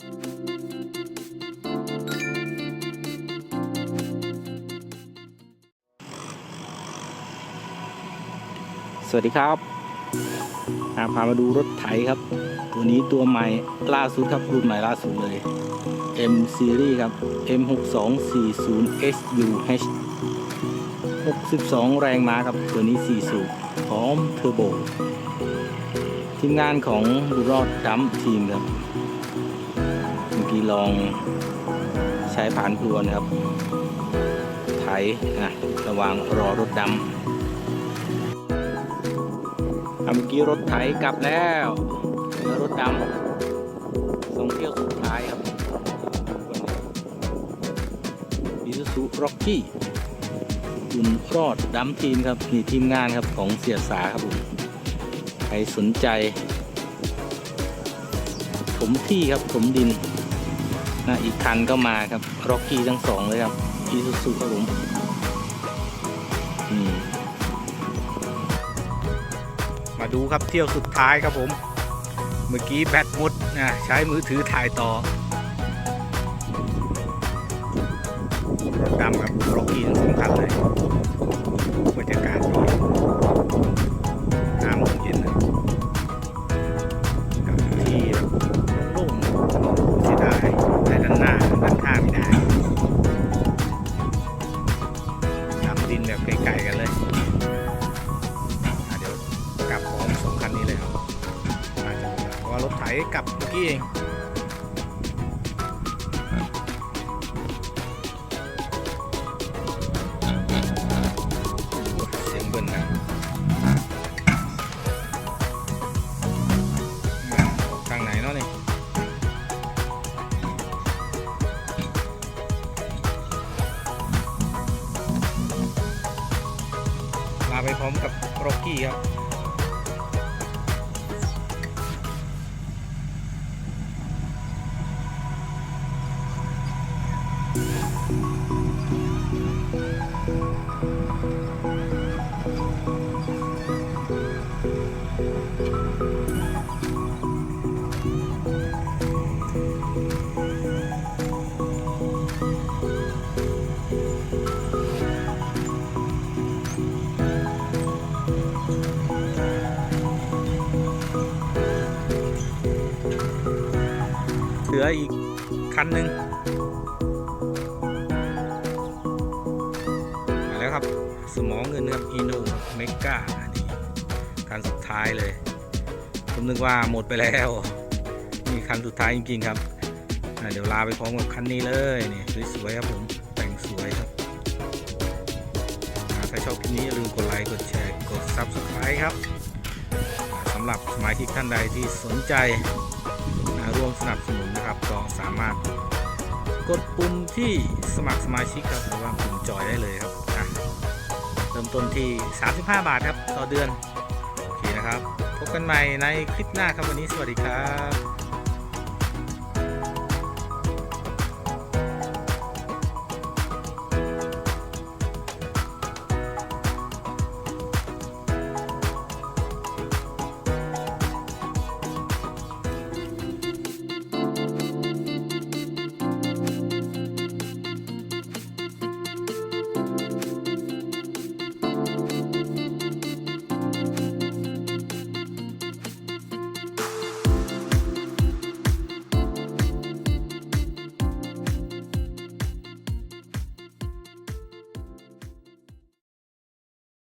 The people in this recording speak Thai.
สวัสดีครับาพามาดูรถไถครับ ตัวนี้ตัวใหม่ล่าสุดครับรุ่นใหม่ล่าสุดเลย M Series ครับ M6240SUH 62 แรงม้าครับ ตัวนี้ 4 สูบพร้อมเทอร์โบ ทีมงานของบุรอดดัมทีมครับ กี้ลองใช้ผ่านพลวนครับ ไถนะระหว่างรอรถดำเมื่อกี้รถไถกลับแล้วเหลือรถดำสองเที่ยวสุดท้ายครับอิซูซุร็อกกี้คุณรอดดำทีมครับนี่ทีมงานครับของเสียสาครับผมใครสนใจถมที่ครับถมดิน นะอีกคันก็มาครับร็อกกี้ทั้งสองเลยครับอีซูซูครับผมมาดูครับเที่ยวสุดท้ายครับผม เมื่อกี้แบตหมดนะใช้มือถือถ่ายต่อรถดำครับร็อกกี้ทั้งสองคันเลย สองคันนี้เลยครับอาจจะเพราะว่ารถไถกลับเมื่อกี้เองเสียงเบิ้ลนะทางไหนเนาะนี่ลาไปพร้อมกับโรกี้ครับ ลืออีกคันหนึ่งมาแล้วครับ สมองเงินครับอีโนเมกาอันนี้คันสุดท้ายเลย ผมนึกว่าหมดไปแล้วนี่คันสุดท้ายจริงๆครับเดี๋ยวลาไปพร้อมกับคันนี้เลยนี่สวยๆครับผมแต่งสวยครับถ้าชอบคลิปนี้อย่าลืมกดไลค์กดแชร์กด Subscribe ครับสำหรับสมาชิกท่านใดที่สนใจร่วมสนับสนุน นะครับก็สามารถกดปุ่มที่สมัครสมาชิกครับหรือว่าปุ่มจอยได้เลยครับอะเริ่มต้นที่ 35 บาทครับต่อเดือน โอเคนะครับ พบกันใหม่ในคลิปหน้าครับวันนี้สวัสดีครับ